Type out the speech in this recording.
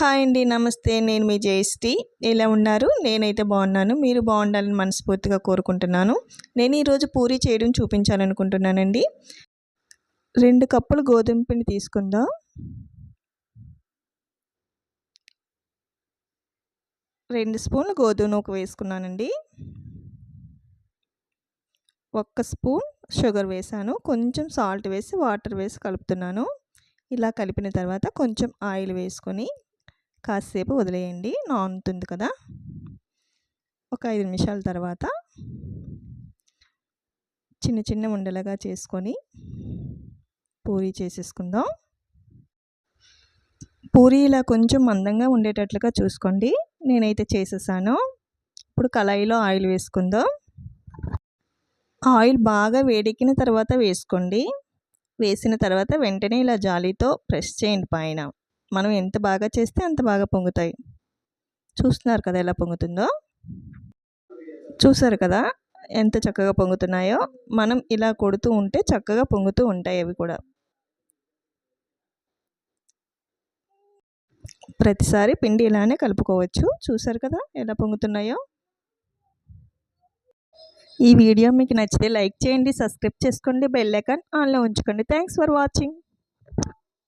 Hi అండి నమస్తే. నేను మీ జయశ్రీ ఎలా ఉన్నారు? నేనైతే బాగున్నాను. మీరు బాగుండాలని మనస్ఫూర్తిగా కోరుకుంటున్నాను. నేను ఈరోజు పూరి చేయడం చూపించాలనుకుంటున్నానండి. రెండు కప్పులు గోధుమ పిండి తీసుకుందాం. రెండు స్పూన్లు గోధుమ నూక వేసుకున్నానండి. ఒక్క స్పూన్ షుగర్ వేసాను. కొంచెం సాల్ట్ వేసి వాటర్ వేసి కలుపుతున్నాను. ఇలా కలిపిన తర్వాత కొంచెం ఆయిల్ వేసుకొని కాసేపు వదిలేయండి నానుతుంది కదా. ఒక ఐదు నిమిషాల తర్వాత చిన్న చిన్న ఉండలుగా చేసుకొని పూరీ చేసేసుకుందాం. పూరీ ఇలా కొంచెం మందంగా ఉండేటట్లుగా చూసుకోండి. నేనైతే చేసేసాను. ఇప్పుడు కళాయిలో ఆయిల్ వేసుకుందాం. ఆయిల్ బాగా వేడెక్కిన తర్వాత వేసుకోండి. వేసిన తర్వాత వెంటనే ఇలా జాలీతో ప్రెస్ చేయండి పైన. మనం ఎంత బాగా చేస్తే అంత బాగా పొంగుతాయి. చూస్తున్నారు కదా ఎలా పొంగుతుందో? చూసారు కదా ఎంత చక్కగా పొంగుతున్నాయో? మనం ఇలా కొడుతూ ఉంటే చక్కగా పొంగుతూ ఉంటాయి అవి కూడా. ప్రతిసారి పిండి ఇలానే కలుపుకోవచ్చు. చూసారు కదా ఎలా పొంగుతున్నాయో? ఈ వీడియో మీకు నచ్చితే లైక్ చేయండి సబ్స్క్రైబ్ చేసుకోండి బెల్ ఐకాన్ ఆన్లో ఉంచుకోండి. Thanks for watching.